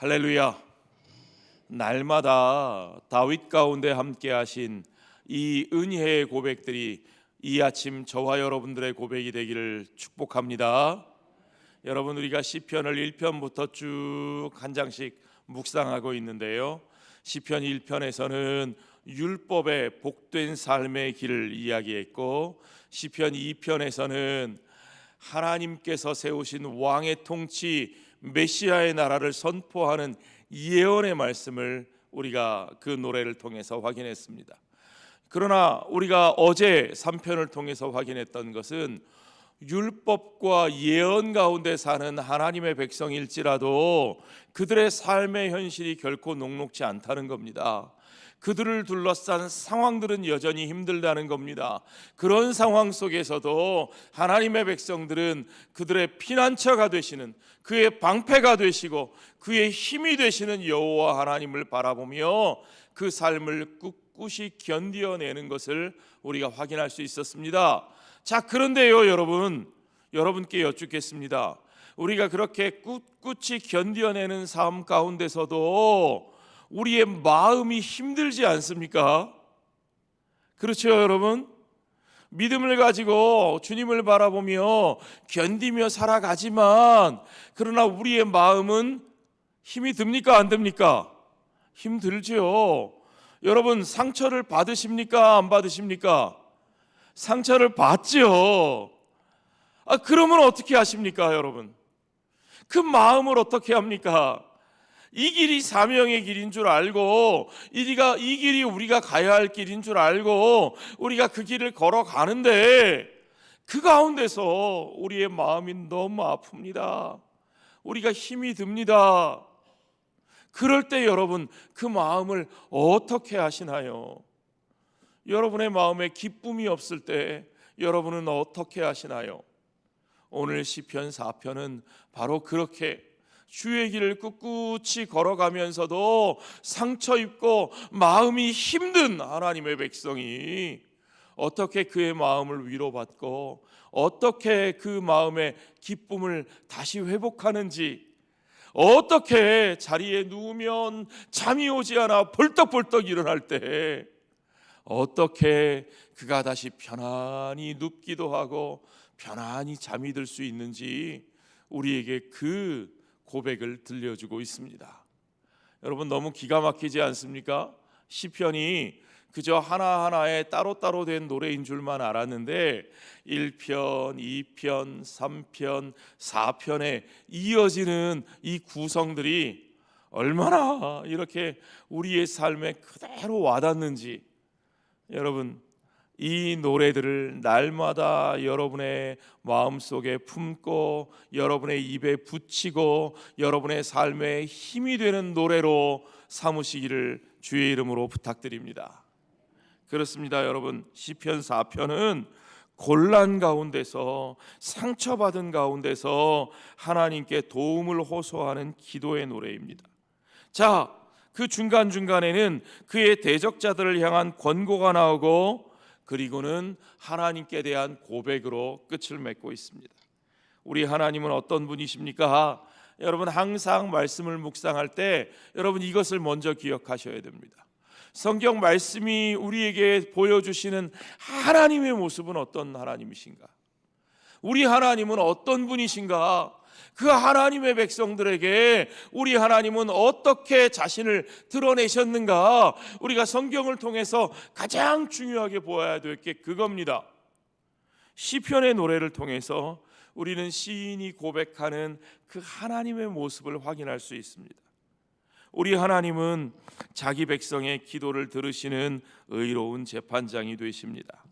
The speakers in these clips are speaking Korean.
할렐루야. 날마다 다윗 가운데 함께 하신 이 은혜의 고백들이 이 아침 저와 여러분들의 고백이 되기를 축복합니다. 여러분 우리가 시편을 1편부터 쭉 한 장씩 묵상하고 있는데요. 시편 1편에서는 율법의 복된 삶의 길을 이야기했고 시편 2편에서는 하나님께서 세우신 왕의 통치 메시아의 나라를 선포하는 예언의 말씀을 우리가 그 노래를 통해서 확인했습니다. 그러나 우리가 어제 3편을 통해서 확인했던 것은 율법과 예언 가운데 사는 하나님의 백성일지라도 그들의 삶의 현실이 결코 녹록지 않다는 겁니다. 그들을 둘러싼 상황들은 여전히 힘들다는 겁니다. 그런 상황 속에서도 하나님의 백성들은 그들의 피난처가 되시는 그의 방패가 되시고 그의 힘이 되시는 여호와 하나님을 바라보며 그 삶을 꿋꿋이 견디어내는 것을 우리가 확인할 수 있었습니다. 자, 그런데요, 여러분, 여러분께 여쭙겠습니다. 우리가 그렇게 꿋꿋이 견디어내는 삶 가운데서도 우리의 마음이 힘들지 않습니까? 그렇죠, 여러분? 믿음을 가지고 주님을 바라보며 견디며 살아가지만 그러나 우리의 마음은 힘이 듭니까 안 듭니까? 힘들죠. 여러분 상처를 받으십니까 안 받으십니까? 상처를 받죠. 아 그러면 어떻게 하십니까, 여러분? 그 마음을 어떻게 합니까? 이 길이 사명의 길인 줄 알고 이리가 이 길이 우리가 가야 할 길인 줄 알고 우리가 그 길을 걸어가는데 그 가운데서 우리의 마음이 너무 아픕니다. 우리가 힘이 듭니다. 그럴 때 여러분 그 마음을 어떻게 하시나요? 여러분의 마음에 기쁨이 없을 때 여러분은 어떻게 하시나요? 오늘 시편 4편은 바로 그렇게 주의 길을 꿋꿋이 걸어가면서도 상처 입고 마음이 힘든 하나님의 백성이 어떻게 그의 마음을 위로받고 어떻게 그 마음의 기쁨을 다시 회복하는지 어떻게 자리에 누우면 잠이 오지 않아 벌떡벌떡 일어날 때 어떻게 그가 다시 편안히 눕기도 하고 편안히 잠이 들 수 있는지 우리에게 그 고백을 들려주고 있습니다. 여러분 너무 기가 막히지 않습니까? 시편이 그저 하나하나의 따로따로 된 노래인 줄만 알았는데 1편, 2편, 3편, 4편에 이어지는 이 구성들이 얼마나 이렇게 우리의 삶에 그대로 와닿는지 여러분 이 노래들을 날마다 여러분의 마음속에 품고 여러분의 입에 붙이고 여러분의 삶에 힘이 되는 노래로 삼으시기를 주의 이름으로 부탁드립니다. 그렇습니다, 여러분. 시편 4편은 곤란 가운데서 상처받은 가운데서 하나님께 도움을 호소하는 기도의 노래입니다. 자, 그 중간중간에는 그의 대적자들을 향한 권고가 나오고 그리고는 하나님께 대한 고백으로 끝을 맺고 있습니다. 우리 하나님은 어떤 분이십니까? 여러분 항상 말씀을 묵상할 때 여러분 이것을 먼저 기억하셔야 됩니다. 성경 말씀이 우리에게 보여주시는 하나님의 모습은 어떤 하나님이신가? 우리 하나님은 어떤 분이신가? 그 하나님의 백성들에게 우리 하나님은 어떻게 자신을 드러내셨는가? 우리가 성경을 통해서 가장 중요하게 보아야 될 게 그겁니다. 시편의 노래를 통해서 우리는 시인이 고백하는 그 하나님의 모습을 확인할 수 있습니다. 우리 하나님은 자기 백성의 기도를 들으시는 의로운 재판장이 되십니다.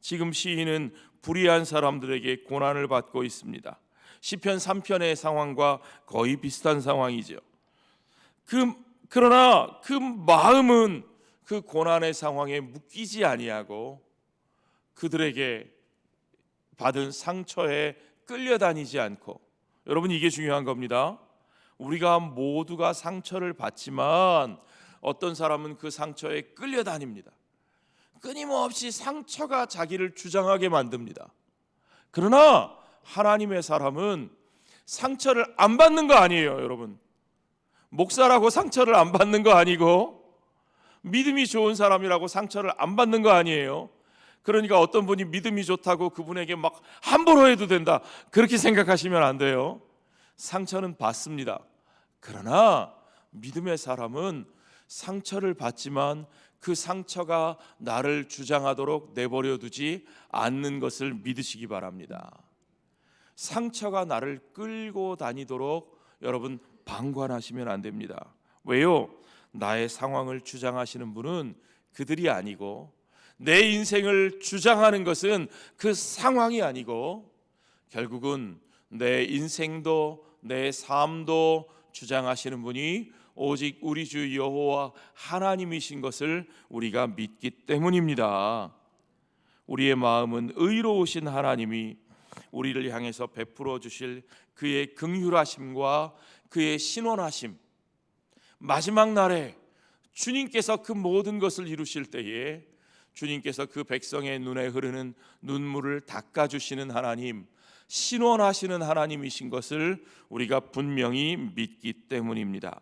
지금 시인은 불의한 사람들에게 고난을 받고 있습니다. 시편 3편의 상황과 거의 비슷한 상황이죠. 그 그러나 그 마음은 그 고난의 상황에 묶이지 아니하고 그들에게 받은 상처에 끌려다니지 않고 여러분 이게 중요한 겁니다. 우리가 모두가 상처를 받지만 어떤 사람은 그 상처에 끌려다닙니다. 끊임없이 상처가 자기를 주장하게 만듭니다. 그러나 하나님의 사람은 상처를 안 받는 거 아니에요, 여러분. 목사라고 상처를 안 받는 거 아니고 믿음이 좋은 사람이라고 상처를 안 받는 거 아니에요. 그러니까 어떤 분이 믿음이 좋다고 그분에게 막 함부로 해도 된다. 그렇게 생각하시면 안 돼요. 상처는 받습니다. 그러나 믿음의 사람은 상처를 받지만 그 상처가 나를 주장하도록 내버려 두지 않는 것을 믿으시기 바랍니다. 상처가 나를 끌고 다니도록 여러분 방관하시면 안 됩니다. 왜요? 나의 상황을 주장하시는 분은 그들이 아니고 내 인생을 주장하는 것은 그 상황이 아니고 결국은 내 인생도 내 삶도 주장하시는 분이 오직 우리 주 여호와 하나님이신 것을 우리가 믿기 때문입니다. 우리의 마음은 의로우신 하나님이 우리를 향해서 베풀어 주실 그의 긍휼하심과 그의 신원하심 마지막 날에 주님께서 그 모든 것을 이루실 때에 주님께서 그 백성의 눈에 흐르는 눈물을 닦아 주시는 하나님 신원하시는 하나님이신 것을 우리가 분명히 믿기 때문입니다.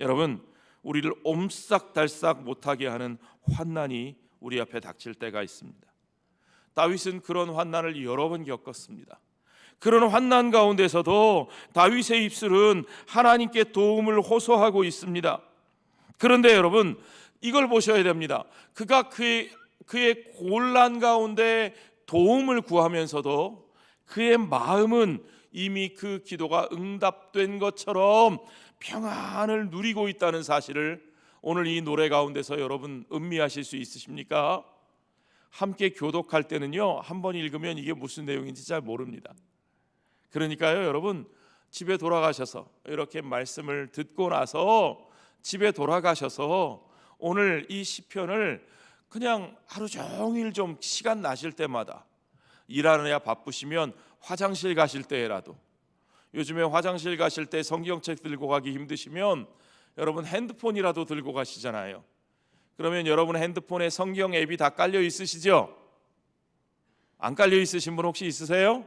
여러분, 우리를 옴싹달싹 못하게 하는 환난이 우리 앞에 닥칠 때가 있습니다. 다윗은 그런 환난을 여러 번 겪었습니다. 그런 환난 가운데서도 다윗의 입술은 하나님께 도움을 호소하고 있습니다. 그런데 여러분 이걸 보셔야 됩니다. 그가 그의 그의 곤란 가운데 도움을 구하면서도 그의 마음은 이미 그 기도가 응답된 것처럼 평안을 누리고 있다는 사실을 오늘 이 노래 가운데서 여러분 음미하실 수 있으십니까? 함께 교독할 때는요 한 번 읽으면 이게 무슨 내용인지 잘 모릅니다. 그러니까요 여러분 집에 돌아가셔서 이렇게 말씀을 듣고 나서 집에 돌아가셔서 오늘 이 시편을 그냥 하루 종일 좀 시간 나실 때마다 일하느냐 바쁘시면 화장실 가실 때라도 요즘에 화장실 가실 때 성경책 들고 가기 힘드시면 여러분 핸드폰이라도 들고 가시잖아요. 그러면 여러분 핸드폰에 성경 앱이 다 깔려 있으시죠? 안 깔려 있으신 분 혹시 있으세요?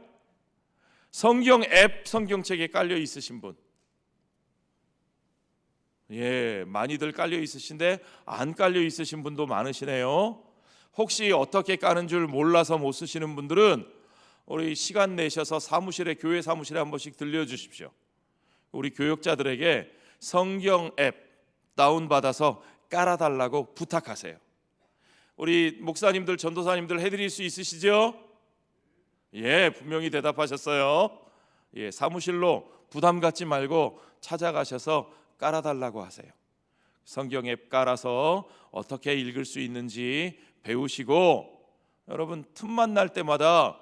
성경 앱 성경책에 깔려 있으신 분. 예, 많이들 깔려 있으신데 안 깔려 있으신 분도 많으시네요. 혹시 어떻게 까는 줄 몰라서 못 쓰시는 분들은 우리 시간 내셔서 사무실에 교회 사무실에 한 번씩 들려 주십시오. 우리 교육자들에게 성경 앱 다운 받아서 깔아 달라고 부탁하세요. 우리 목사님들 전도사님들 해 드릴 수 있으시죠? 예, 분명히 대답하셨어요. 예, 사무실로 부담 갖지 말고 찾아가셔서 깔아 달라고 하세요. 성경 앱 깔아서 어떻게 읽을 수 있는지 배우시고 여러분 틈만 날 때마다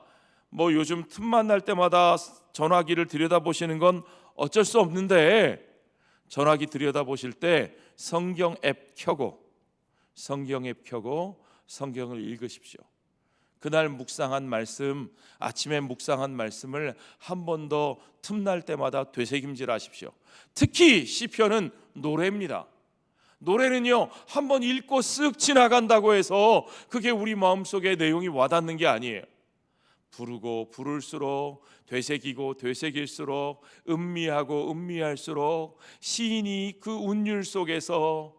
뭐 요즘 틈만 날 때마다 전화기를 들여다보시는 건 어쩔 수 없는데 전화기 들여다보실 때 성경 앱 켜고 성경 앱 켜고 성경을 읽으십시오. 그날 묵상한 말씀, 아침에 묵상한 말씀을 한 번 더 틈날 때마다 되새김질 하십시오. 특히 시편은 노래입니다. 노래는요 한 번 읽고 쓱 지나간다고 해서 그게 우리 마음속에 내용이 와닿는 게 아니에요. 부르고 부를수록 되새기고 되새길수록 음미하고 음미할수록 시인이 그 운율 속에서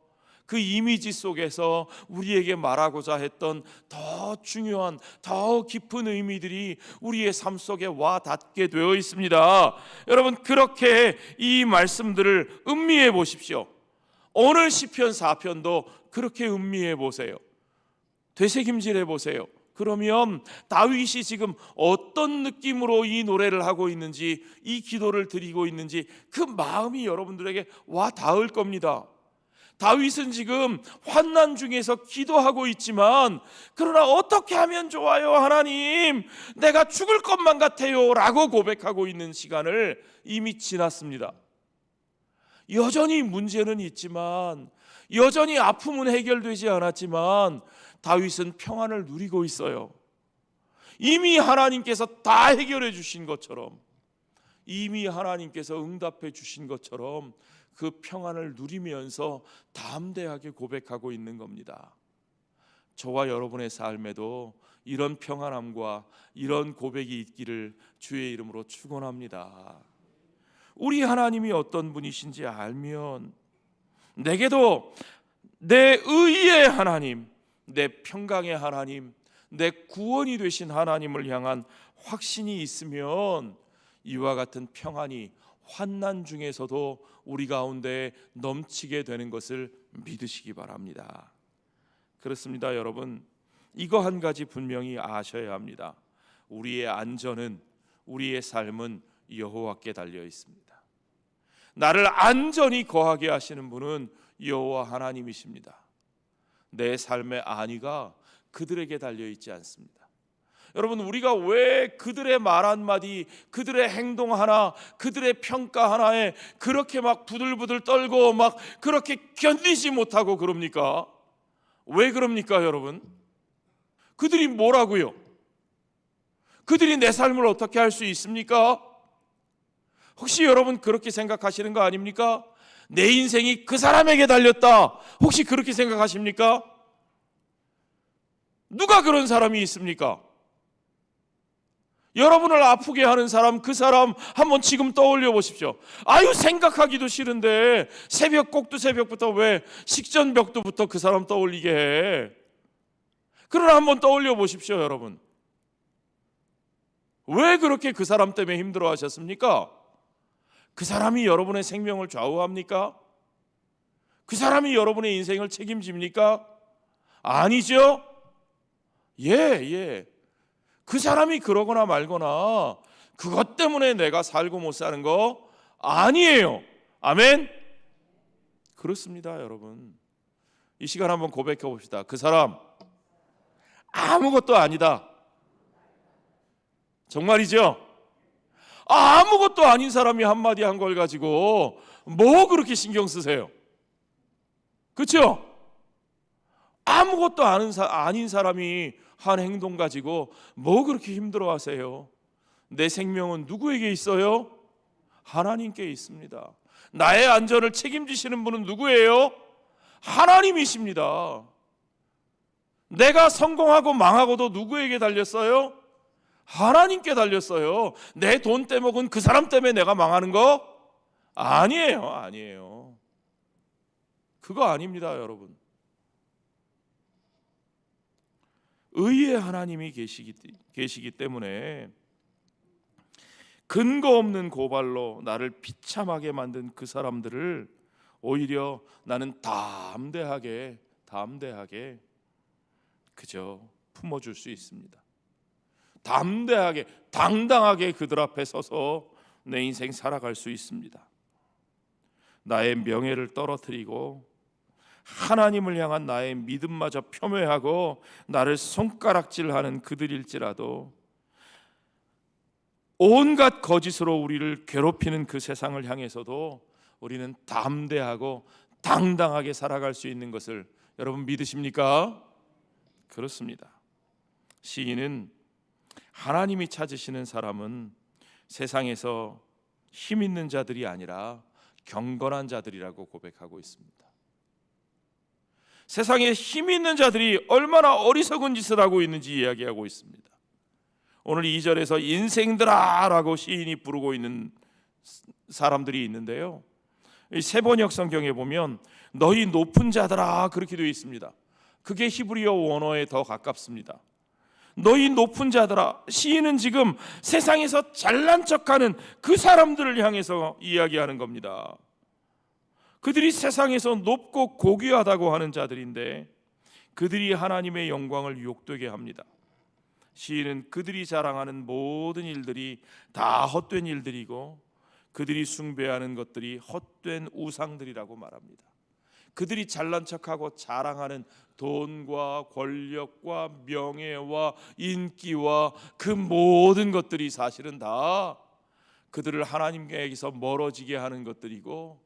그 이미지 속에서 우리에게 말하고자 했던 더 중요한 더 깊은 의미들이 우리의 삶 속에 와 닿게 되어 있습니다. 여러분 그렇게 이 말씀들을 음미해 보십시오. 오늘 시편 4편도 그렇게 음미해 보세요. 되새김질해 보세요. 그러면 다윗이 지금 어떤 느낌으로 이 노래를 하고 있는지 이 기도를 드리고 있는지 그 마음이 여러분들에게 와 닿을 겁니다. 다윗은 지금 환난 중에서 기도하고 있지만 그러나 어떻게 하면 좋아요 하나님 내가 죽을 것만 같아요라고 고백하고 있는 시간을 이미 지났습니다. 여전히 문제는 있지만 여전히 아픔은 해결되지 않았지만 다윗은 평안을 누리고 있어요. 이미 하나님께서 다 해결해 주신 것처럼 이미 하나님께서 응답해 주신 것처럼 그 평안을 누리면서 담대하게 고백하고 있는 겁니다. 저와 여러분의 삶에도 이런 평안함과 이런 고백이 있기를 주의 이름으로 축원합니다. 우리 하나님이 어떤 분이신지 알면 내게도 내 의의 하나님, 내 평강의 하나님, 내 구원이 되신 하나님을 향한 확신이 있으면 이와 같은 평안이 환난 중에서도 우리 가운데 넘치게 되는 것을 믿으시기 바랍니다. 그렇습니다, 여러분. 이거 한 가지 분명히 아셔야 합니다. 우리의 안전은 우리의 삶은 여호와께 달려 있습니다. 나를 안전히 거하게 하시는 분은 여호와 하나님이십니다. 내 삶의 안위가 그들에게 달려 있지 않습니다. 여러분 우리가 왜 그들의 말 한마디, 그들의 행동 하나, 그들의 평가 하나에 그렇게 막 부들부들 떨고 막 그렇게 견디지 못하고 그럽니까? 왜 그럽니까, 여러분? 그들이 뭐라고요? 그들이 내 삶을 어떻게 할 수 있습니까? 혹시 여러분 그렇게 생각하시는 거 아닙니까? 내 인생이 그 사람에게 달렸다. 혹시 그렇게 생각하십니까? 누가 그런 사람이 있습니까? 여러분을 아프게 하는 사람, 그 사람 한번 지금 떠올려 보십시오. 아유, 생각하기도 싫은데 새벽 꼭두 새벽부터 왜 식전벽두부터 그 사람 떠올리게 해? 그러나 한번 떠올려 보십시오, 여러분. 왜 그렇게 그 사람 때문에 힘들어 하셨습니까? 그 사람이 여러분의 생명을 좌우합니까? 그 사람이 여러분의 인생을 책임집니까? 아니죠? 예, 예. 그 사람이 그러거나 말거나 그것 때문에 내가 살고 못 사는 거 아니에요. 아멘. 그렇습니다, 여러분. 이 시간 한번 고백해 봅시다. 그 사람 아무것도 아니다. 정말이죠? 아무것도 아닌 사람이 한마디 한 걸 가지고 뭐 그렇게 신경 쓰세요? 그렇죠? 아무것도 아는 사, 아닌 사람이 한 행동 가지고 뭐 그렇게 힘들어 하세요? 내 생명은 누구에게 있어요? 하나님께 있습니다. 나의 안전을 책임지시는 분은 누구예요? 하나님이십니다. 내가 성공하고 망하고도 누구에게 달렸어요? 하나님께 달렸어요. 내 돈 떼먹은 그 사람 때문에 내가 망하는 거 아니에요. 아니에요. 그거 아닙니다, 여러분. 의의 하나님이 계시기, 계시기 때문에 근거 없는 고발로 나를 비참하게 만든 그 사람들을 오히려 나는 담대하게 담대하게 그저 품어줄 수 있습니다. 담대하게 당당하게 그들 앞에 서서 내 인생 살아갈 수 있습니다. 나의 명예를 떨어뜨리고 하나님을 향한 나의 믿음마저 폄훼하고 나를 손가락질하는 그들일지라도 온갖 거짓으로 우리를 괴롭히는 그 세상을 향해서도 우리는 담대하고 당당하게 살아갈 수 있는 것을 여러분 믿으십니까? 그렇습니다. 시인은 하나님이 찾으시는 사람은 세상에서 힘 있는 자들이 아니라 경건한 자들이라고 고백하고 있습니다. 세상에 힘 있는 자들이 얼마나 어리석은 짓을 하고 있는지 이야기하고 있습니다. 오늘 2절에서 인생들아라고 시인이 부르고 있는 사람들이 있는데요. 세번역 성경에 보면 너희 높은 자들아 그렇게 되어 있습니다. 그게 히브리어 원어에 더 가깝습니다. 너희 높은 자들아 시인은 지금 세상에서 잘난 척하는 그 사람들을 향해서 이야기하는 겁니다. 그들이 세상에서 높고 고귀하다고 하는 자들인데 그들이 하나님의 영광을 욕되게 합니다. 시인은 그들이 자랑하는 모든 일들이 다 헛된 일들이고 그들이 숭배하는 것들이 헛된 우상들이라고 말합니다. 그들이 잘난 척하고 자랑하는 돈과 권력과 명예와 인기와 그 모든 것들이 사실은 다 그들을 하나님께서 멀어지게 하는 것들이고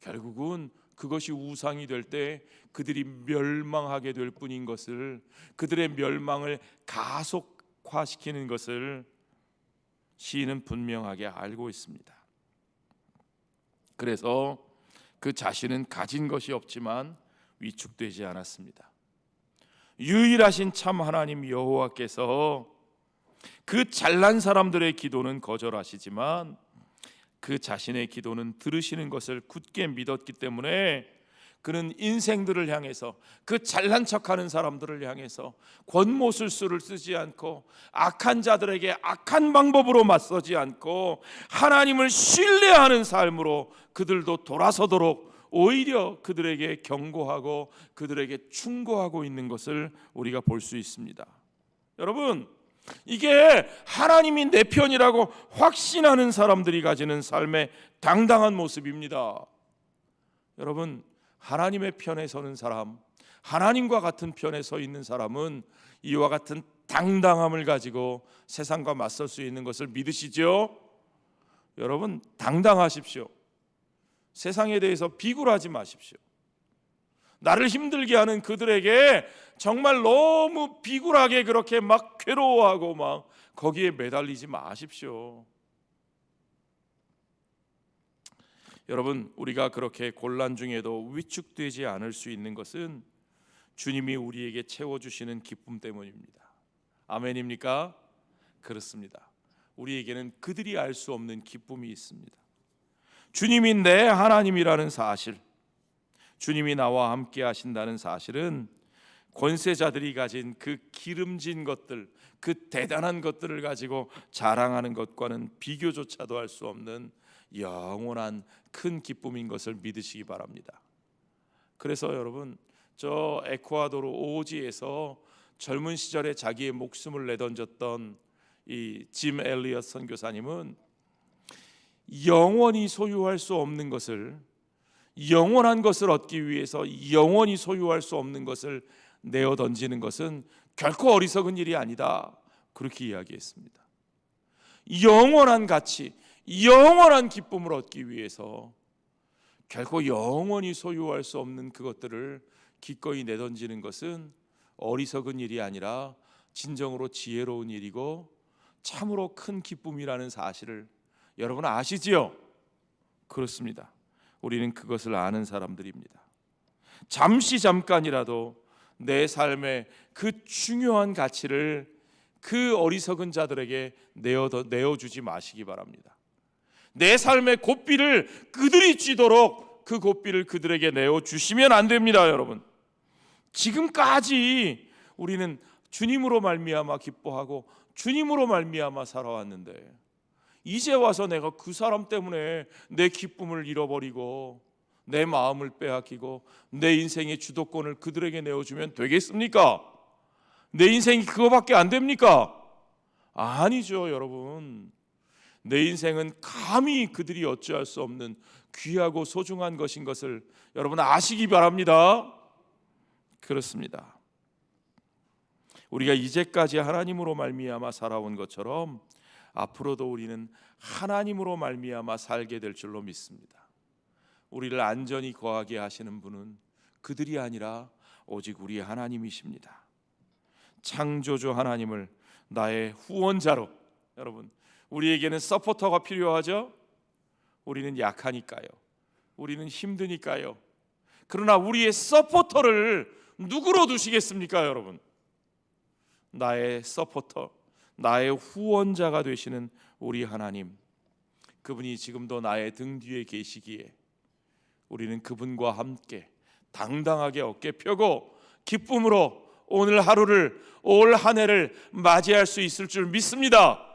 결국은 그것이 우상이 될 때 그들이 멸망하게 될 뿐인 것을 그들의 멸망을 가속화시키는 것을 시인은 분명하게 알고 있습니다. 그래서 그 자신은 가진 것이 없지만 위축되지 않았습니다. 유일하신 참 하나님 여호와께서 그 잘난 사람들의 기도는 거절하시지만 그 자신의 기도는 들으시는 것을 굳게 믿었기 때문에 그는 인생들을 향해서 그 잘난 척하는 사람들을 향해서 권모술수를 쓰지 않고 악한 자들에게 악한 방법으로 맞서지 않고 하나님을 신뢰하는 삶으로 그들도 돌아서도록 오히려 그들에게 경고하고 그들에게 충고하고 있는 것을 우리가 볼 수 있습니다. 여러분, 이게 하나님이 내 편이라고 확신하는 사람들이 가지는 삶의 당당한 모습입니다. 여러분, 하나님의 편에 서는 사람, 하나님과 같은 편에 서 있는 사람은 이와 같은 당당함을 가지고 세상과 맞설 수 있는 것을 믿으시죠? 여러분, 당당하십시오. 세상에 대해서 비굴하지 마십시오. 나를 힘들게 하는 그들에게 정말 너무 비굴하게 그렇게 막 괴로워하고 막 거기에 매달리지 마십시오. 여러분, 우리가 그렇게 곤란 중에도 위축되지 않을 수 있는 것은 주님이 우리에게 채워 주시는 기쁨 때문입니다. 아멘입니까? 그렇습니다. 우리에게는 그들이 알 수 없는 기쁨이 있습니다. 주님이 내 하나님이라는 사실, 주님이 나와 함께 하신다는 사실은 권세자들이 가진 그 기름진 것들, 그 대단한 것들을 가지고 자랑하는 것과는 비교조차도 할 수 없는 영원한 큰 기쁨인 것을 믿으시기 바랍니다. 그래서 여러분, 저 에쿠아도르 오지에서 젊은 시절에 자기의 목숨을 내던졌던 이 짐 엘리엇 선교사님은 영원히 소유할 수 없는 것을 영원한 것을 얻기 위해서 영원히 소유할 수 없는 것을 내어 던지는 것은 결코 어리석은 일이 아니다. 그렇게 이야기했습니다. 영원한 가치, 영원한 기쁨을 얻기 위해서 결코 영원히 소유할 수 없는 그것들을 기꺼이 내던지는 것은 어리석은 일이 아니라 진정으로 지혜로운 일이고 참으로 큰 기쁨이라는 사실을 여러분 아시지요? 그렇습니다. 우리는 그것을 아는 사람들입니다. 잠시 잠깐이라도 내 삶의 그 중요한 가치를 그 어리석은 자들에게 내어 내어 주지 마시기 바랍니다. 내 삶의 고삐를 그들이 쥐도록 그 고삐를 그들에게 내어 주시면 안 됩니다, 여러분. 지금까지 우리는 주님으로 말미암아 기뻐하고 주님으로 말미암아 살아왔는데 이제 와서 내가 그 사람 때문에 내 기쁨을 잃어버리고 내 마음을 빼앗기고 내 인생의 주도권을 그들에게 내어주면 되겠습니까? 내 인생이 그거밖에 안 됩니까? 아니죠, 여러분. 내 인생은 감히 그들이 어찌할 수 없는 귀하고 소중한 것인 것을 여러분 아시기 바랍니다. 그렇습니다. 우리가 이제까지 하나님으로 말미암아 살아온 것처럼 앞으로도 우리는 하나님으로 말미암아 살게 될 줄로 믿습니다. 우리를 안전히 거하게 하시는 분은 그들이 아니라 오직 우리 하나님이십니다. 창조주 하나님을 나의 후원자로 여러분 우리에게는 서포터가 필요하죠. 우리는 약하니까요. 우리는 힘드니까요. 그러나 우리의 서포터를 누구로 두시겠습니까, 여러분? 나의 서포터, 나의 후원자가 되시는 우리 하나님. 그분이 지금도 나의 등 뒤에 계시기에 우리는 그분과 함께 당당하게 어깨 펴고 기쁨으로 오늘 하루를 올 한 해를 맞이할 수 있을 줄 믿습니다.